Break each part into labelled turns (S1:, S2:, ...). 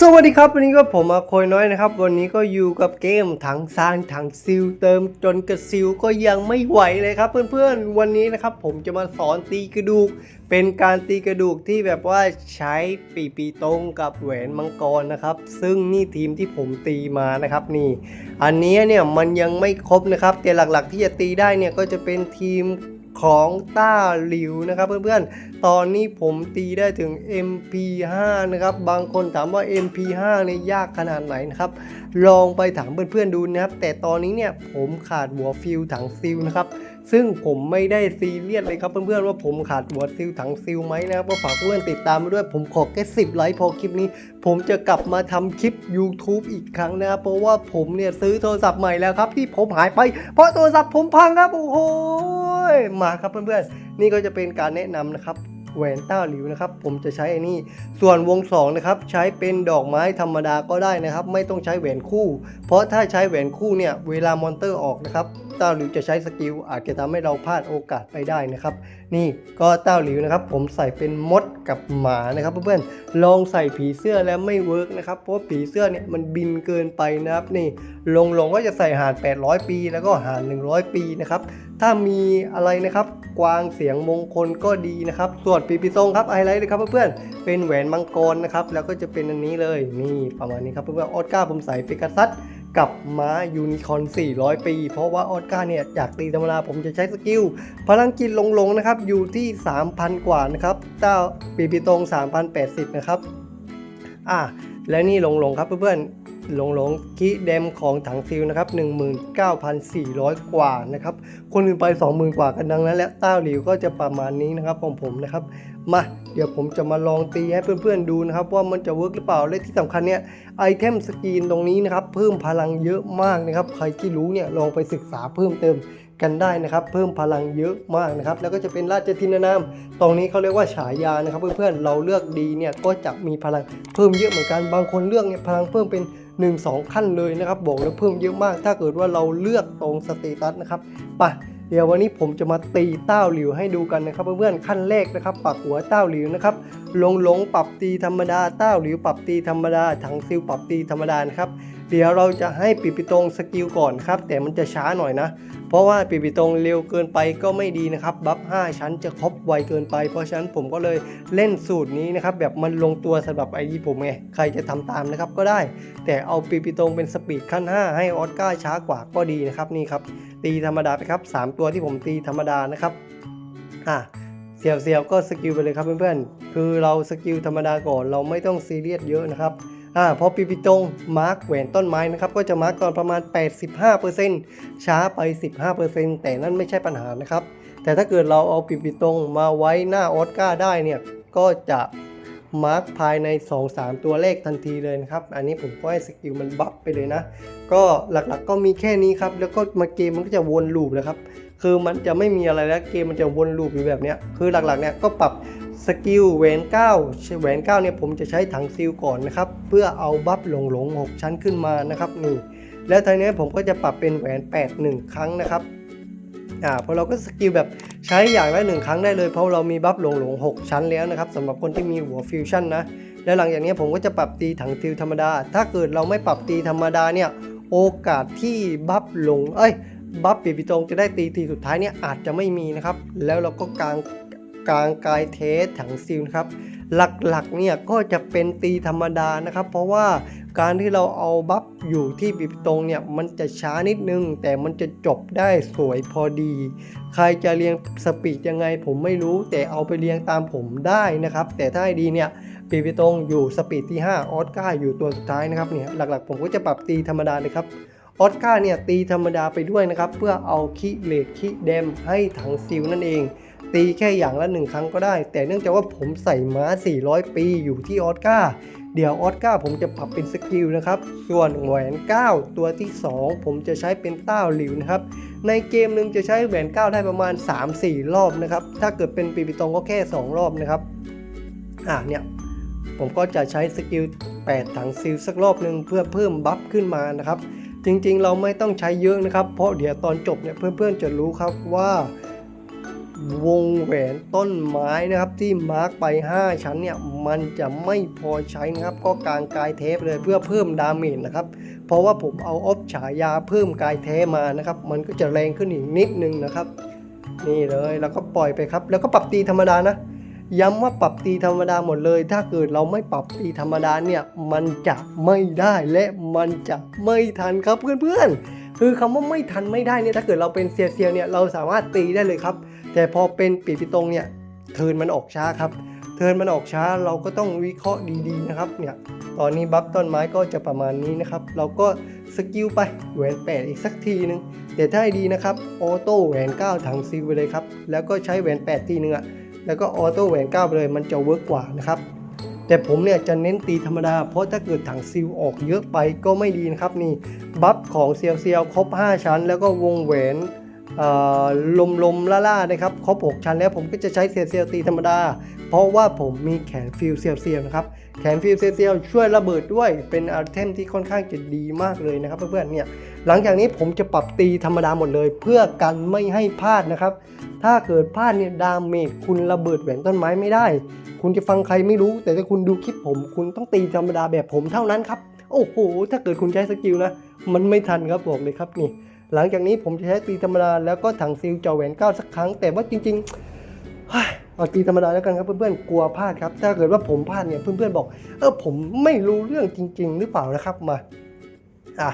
S1: สวัสดีครับวันนี้ก็ผมมาโคยน้อยนะครับ วันนี้ก็อยู่กับเกมถังซานถังซิลเติมจนกระซิลก็ยังไม่ไหวเลยครับ เพื่อนๆวันนี้นะครับ ผมจะมาสอนตีกระดูก เป็นการตีกระดูกที่แบบว่าใช้ปีปีตรงกับแหวนมังกรนะครับ ซึ่งนี่ทีมที่ผมตีมานะครับนี่ อันนี้เนี่ยมันยังไม่ครบนะครับแต่หลักๆที่จะตีได้เนี่ยก็จะเป็นทีม ของต้าหลิวนะครับเพื่อนๆ ตอนนี้ผมตีได้ถึง MP5 นะครับ บางคนถามว่า MP5 เนี่ยยากขนาดไหนนะครับ ลองไปถามเพื่อนๆดูนะครับ แต่ตอนนี้เนี่ยผมขาดหัวฟิลถังซิลนะครับ ซึ่งผมไม่ได้ซีเรียสเลยครับเพื่อนๆว่าผมขาดหัวซิลถังซิลไหมนะครับก็ฝากเพื่อนติดตามมาด้วยผมขอแค่สิบไลค์พอคลิปนี้ ผมจะกลับมาทำคลิป YouTube อีกครั้งนะครับเพราะว่าผมเนี่ยซื้อโทรศัพท์ใหม่แล้วครับที่ผมหายไป เพราะโทรศัพท์ผมพังครับโอ้โหมาครับเพื่อนๆ นี่ก็จะเป็นการแนะนำนะครับแหวนต้าหลิวนะครับผมจะใช้อ้นี่ส่วนวง2นะครับใช้เป็นดอกไม้ธรรมดาก็ได้นะครับ ไม่ต้องใช้แหวนคู่ เพราะถ้าใช้แหวนคู่เนี่ยเวลามอนเตอร์ออกนะครับ ต้าหลิวจะใช้สกิลอาจจะทำให้เราพลาดโอกาสไปได้นะครับ นี่ก็เต้าหลิวนะครับ ผมใส่เป็นมดกับหมานะครับเพื่อนๆลองใส่ผีเสื้อแล้วไม่เวิร์กนะครับเพราะผีเสื้อเนี่ยมันบินเกินไปนะครับนี่ลงลงก็จะใส่หาน800 ปี แล้วก็หาน100 ปีนะครับถ้ามีอะไรนะครับกวางเสียงมงคลก็ดีนะครับ ส่วนปีปีทรงครับไฮไลท์เลยครับเพื่อนๆเป็นแหวนมังกรนะครับแล้วก็จะเป็นอันนี้เลยนี่ประมาณนี้ครับเพื่อนๆออสการ์ผมใส่เปกัสซัส กับม้ายูนิคอร์น400 ปี เพราะว่าออสการ์เนี่ยจากตีธรรมดาผมจะใช้สกิลพลังกินลงลงๆนะครับอยู่ที่ 3,000 กว่านะครับเจ้าปีปีตรง 3,080 นะครับอะและนี่ลงลงๆครับเพื่อนๆ หลงหลงคิเดมของถังฟิลนะครับ19,400 กว่านะครับ คนอื่นไป 20,000 กว่ากันดังนั้น และต้าหลิวก็จะประมาณนี้นะครับของผมนะครับ มาเดี๋ยวผมจะมาลองตีให้เพื่อนๆดูนะครับ ว่ามันจะเวิร์กหรือเปล่าและที่สำคัญเนี่ยไอเทมสกรีนตรงนี้นะครับ เพิ่มพลังเยอะมากนะครับ ใครที่รู้เนี่ยลองไปศึกษาเพิ่มเติมกันได้นะครับ เพิ่มพลังเยอะมากนะครับ แล้วก็จะเป็นราชทินานาม ตรงนี้เขาเรียกว่าฉายานะครับ เพื่อนๆเราเลือกดีเนี่ยก็จะมีพลังเพิ่มเยอะเหมือนกันบางคนเลือกเนี่ยพลังเพิ่มเป็น 1 2 ขั้นเลยนะครับ บอกแล้วเพิ่มเยอะมาก ถ้าเกิดว่าเราเลือกตรงสเตตัสนะครับไปเดี๋ยววันนี้ผมจะมาตีเต้าหลิวให้ดูกันนะครับเพื่อนๆขั้นแรกนะครับปักหัวเต้าหลิวนะครับลงหลงปรับตีธรรมดาเต้าหลิวปรับตีธรรมดาถังซิลปรับตีธรรมดานะครับ เดี๋ยวเราจะให้ปิดปิตรงสกิลก่อนครับ แต่มันจะช้าหน่อยนะ เพราะว่าปิดปิตรงเร็วเกินไปก็ไม่ดีนะครับ บัฟ5ชั้นจะครบไวเกินไป เพราะฉะนั้นผมก็เลยเล่นสูตรนี้นะครับ แบบมันลงตัวสำหรับไอดีผมไง ใครจะทำตามนะครับก็ได้ แต่เอาปีปีตรงเป็นสปีดขั้น 5 ให้ออสการ์ช้ากว่าก็ดีนะครับนี่ครับ ตีธรรมดาไปครับ 3 ตัวที่ผมตีธรรมดานะครับอะเสียวเสียวๆก็สกิลไปเลยครับเพื่อนๆ คือเราสกิลธรรมดาก่อนเราไม่ต้องซีเรียสเยอะนะครับ อ่าพอปีปีตรงมาร์กแหวนต้นไม้นะครับก็จะมาร์กตอนประมาณ 85%ช้าไป 15%แต่นั่นไม่ใช่ปัญหานะครับ แต่ถ้าเกิดเราเอาปีปีตรงมาไว้หน้าออสการ์ได้เนี่ยก็จะมาร์กภายใน 2-3 ตัวเลขทันทีเลยนะครับ อันนี้ผมก็ให้สกิลมันบัฟไปเลยนะ ก็หลักๆก็มีแค่นี้ครับ แล้วก็มาเกมมันก็จะวนลูปเลยครับ คือมันจะไม่มีอะไรแล้วเกมมันจะวนลูปอยู่แบบเนี้ย คือหลักๆเนี่ยก็ปรับ สกิลแหวน9แหวน9เนี่ยผมจะใช้ถังซิลก่อนนะครับเพื่อเอาบัฟหลงหลงๆ6ชั้นขึ้นมานะครับนี่แล้วทีนี้ผมก็จะปรับเป็นแหวน8 1 ครั้งนะครับอ่าพอเราก็สกิลแบบใช้อย่างละหนึ่งครั้งได้เลยเพราะเรามีบัฟหลงหลง6ชั้นแล้วนะครับสำหรับคนที่มีหัวฟิวชั่นนะแล้วหลังจากนี้ผมก็จะปรับตีถังซิลธรรมดา ถ้าเกิดเราไม่ปรับตีธรรมดาเนี่ยโอกาสที่บัฟหลงเอ้ยบัฟปีปีตรงจะได้ตีทีสุดท้ายเนี่ยอาจจะไม่มีนะครับ แล้วเราก็กาง กลางกายเทสถังซิลนะครับ หลักๆเนี่ยก็จะเป็นตีธรรมดานะครับ เพราะว่าการที่เราเอาบัฟอยู่ที่ปีปีตรงเนี่ยมันจะช้านิดนึง แต่มันจะจบได้สวยพอดี ใครจะเรียงสปีดยังไงผมไม่รู้ แต่เอาไปเรียงตามผมได้นะครับ แต่ถ้าให้ดีเนี่ยปีปีตรงอยู่สปีดที่ 5 ออสการ์อยู่ตัวสุดท้ายนะครับเนี่ยหลักๆ ผมก็จะปรับตีธรรมดาเลยครับออสการ์เนี่ยตีธรรมดาไปด้วยนะครับ เพื่อเอาคิเลดคิเดมให้ถังซิลนั่นเอง ตีแค่อย่างละหนึ่งครั้งก็ได้ แต่เนื่องจากว่าผมใส่ม้า 400 ปีอยู่ที่ออสการ์เดี๋ยวออสการ์ผมจะปรับเป็นสกิลนะครับ ส่วนแหวน 9 ตัวที่ 2 ผมจะใช้เป็นเต้าหลิวนะครับ ในเกมหนึ่งจะใช้แหวน 9 ได้ประมาณ 3-4 รอบนะครับ ถ้าเกิดเป็นปีปิตองก็แค่ 2 รอบนะครับ อ่าเนี่ย ผมก็จะใช้สกิล 8 ถังซิลสักรอบหนึ่งเพื่อเพิ่มบัฟขึ้นมานะครับ จริงๆ เราไม่ต้องใช้เยอะนะครับ เพราะเดี๋ยวตอนจบเนี่ยเพื่อนๆจะรู้ครับว่า วงแหวนต้นไม้นะครับที่มาร์กไป 5 ชั้นเนี่ยมันจะไม่พอใช้นะครับก็กางกายเทปเลยเพื่อเพิ่มดาเมจนะครับเพราะว่าผมเอาออฟฉายาเพิ่มกายเทปมานะครับมันก็จะแรงขึ้นอีกนิดนึงนะครับนี่เลยแล้วก็ปล่อยไปครับ แล้วก็ปรับตีธรรมดานะ ย้ำว่าปรับตีธรรมดาหมดเลย ถ้าเกิดเราไม่ปรับตีธรรมดาเนี่ยมันจะไม่ได้และมันจะไม่ทันครับเพื่อนๆ คือคำว่าไม่ทันไม่ได้เนี่ยถ้าเกิดเราเป็นเซียเซียเนี่ยเราสามารถตีได้เลยครับ แต่พอเป็นปีปิตรงเนี่ยเทิร์นมันออกช้าครับ เทิร์นมันออกช้าเราก็ต้องวิเคราะห์ดีๆนะครับเนี่ยตอนนี้บัฟต้นไม้ก็จะประมาณนี้นะครับ เราก็สกิลไปแหวนแปดอีกสักทีนึงแต่ถ้าดีนะครับออโต้แหวน9ถังซิลไปเลยครับแล้วก็ใช้แหวน8ทีนึงอะแล้วก็ออโต้แหวนก้าไปเลยมันจะเวิร์กกว่านะครับแต่ผมเนี่ยจะเน้นตีธรรมดา เพราะถ้าเกิดถังซิลออกเยอะไปก็ไม่ดีนะครับนี่ บัฟของเซียวเซียวครบ 5 ชั้น แล้วก็วงแหวนลมลมๆล่านะครับครบ 6 ชั้นแล้วผมก็จะใช้เซียวเซียวตีธรรมดา เพราะว่าผมมีแขนฟิลเซียวเซียวนะครับแขนฟิลเซียวเซียวช่วยระเบิดด้วยเป็นไอเทมที่ค่อนข้างจะดีมากเลยนะครับเพื่อนๆเนี่ยหลังจากนี้ผมจะปรับตีธรรมดาหมดเลย เพื่อกันไม่ให้พลาดนะครับ ถ้าเกิดพลาดเนี่ยดาเมจคุณระเบิดแหวนต้นไม้ไม่ได้ คุณจะฟังใครไม่รู้ แต่ถ้าคุณดูคลิปผม คุณต้องตีธรรมดาแบบผมเท่านั้นครับโอ้โหถ้าเกิดคุณใช้สกิลนะ มันไม่ทันครับบอกเลยครับนี่ หลังจากนี้ผมจะใช้ตีธรรมดาแล้วก็ถังซิลเจาแหวนเก้าสักครั้ง แต่ว่าจริงๆเฮ้ยเอาตีธรรมดาแล้วกันครับเพื่อนๆกลัวพลาดครับ ถ้าเกิดว่าผมพลาดเนี่ยเพื่อนๆบอก เออผมไม่รู้เรื่องจริง ๆ หรือเปล่านะครับมาอะ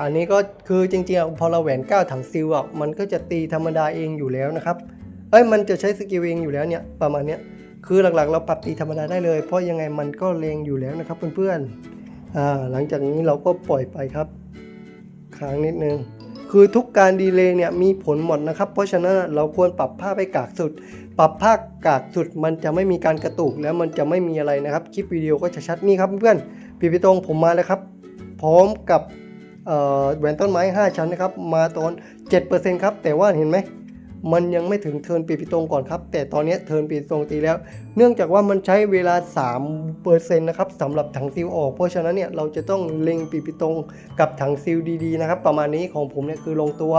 S1: อันนี้ก็คือจริงๆพอเราแหวนก้าวถังซิลอะมันก็จะตีธรรมดาเองอยู่แล้วนะครับเอ้ยมันจะใช้สกิลเองอยู่แล้วเนี่ยประมาณเนี้ยคือหลักๆ เราปรับตีธรรมดาได้เลย เพราะยังไงมันก็เลงอยู่แล้วนะครับเพื่อนๆ หลังจากนี้เราก็ปล่อยไปครับค้างนิดนึงคือทุกการดีเลย์เนี่ยมีผลหมดนะครับ เพราะฉะนั้นเราควรปรับภาพให้กากสุด ปรับภาพกากสุดมันจะไม่มีการกระตุกแล้วมันจะไม่มีอะไรนะครับ คลิปวิดีโอก็จะชัดนี่ครับเพื่อนปีพิตรงผมมาแล้วครับ พร้อมกับแหวนต้นไม้ 5 ชั้นนะครับ มาตอน 7%ครับ แต่ว่าเห็นไหม มันยังไม่ถึงเทิร์นปีพิตรงก่อนครับ แต่ตอนนี้เทิร์นปีพิตรงตีแล้ว เนื่องจากว่ามันใช้เวลา3%นะครับสำหรับถังซิลออก เพราะฉะนั้นเนี่ยเราจะต้องเล็งปีพิตรงกับถังซิลดีๆนะครับ ประมาณนี้ของผมเนี่ยคือลงตัว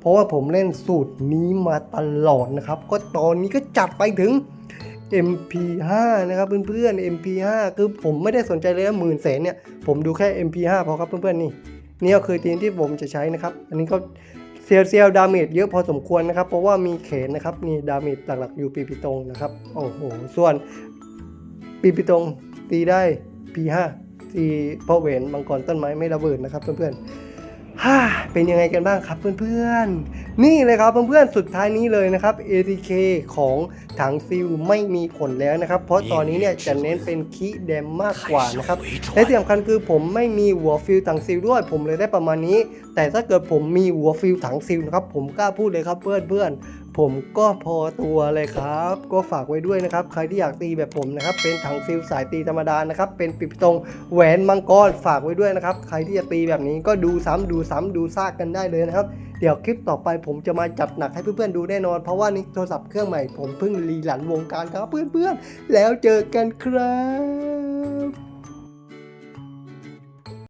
S1: เพราะว่าผมเล่นสูตรนี้มาตลอดนะครับ ก็ตอนนี้ก็จัดไปถึง MP5 นะครับเพื่อนๆ MP5 คือผมไม่ได้สนใจเลยว่าหมื่นแสนเนี่ยผมดูแค่ MP5 พอครับเพื่อนๆนี่นี่ก็คือทีมที่ผมจะใช้นะครับ อันนี้ก็ เซลเซียลดาเมจเยอะพอสมควรนะครับ เพราะว่ามีเขนนะครับ มีดาเมจหลักๆอยู่ปีปีตรงนะครับ โอ้โห ส่วนปีปีตรงตีได้ P5 ตีพ่อเวนมังกรต้นไม้ไม่ระเบิดนะครับเพื่อนๆฮ่าเป็นยังไงกันบ้างครับเพื่อนๆ นี่เลยครับเพื่อนๆ สุดท้ายนี้เลยนะครับ ATK ของ ถังซิลไม่มีผลแล้วนะครับ เพราะตอนนี้เนี่ยจะเน้นเป็นคีแดมมากกว่านะครับและที่สำคัญคือผมไม่มีหัวฟิลถังซิลด้วย ผมเลยได้ประมาณนี้ แต่ถ้าเกิดผมมีหัวฟิลถังซิลนะครับผมกล้าพูดเลยครับเพื่อนเพื่อนๆ ผมก็พอตัวเลยครับ ก็ฝากไว้ด้วยนะครับ ใครที่อยากตีแบบผมนะครับ เป็นถังซิลสายตีธรรมดานะครับ เป็นปิดตรงแหวนมังกรฝากไว้ด้วยนะครับ ใครที่จะตีแบบนี้ก็ดูซ้ำดูซ้ำดูซากกันได้เลยนะครับ เดี๋ยวคลิปต่อไปผมจะมาจัดหนักให้เพื่อนๆดูแน่นอน เพราะว่านี่โทรศัพท์เครื่องใหม่ผมเพิ่งรีหลันวงการครับเพื่อนๆ แล้วเจอกันครับ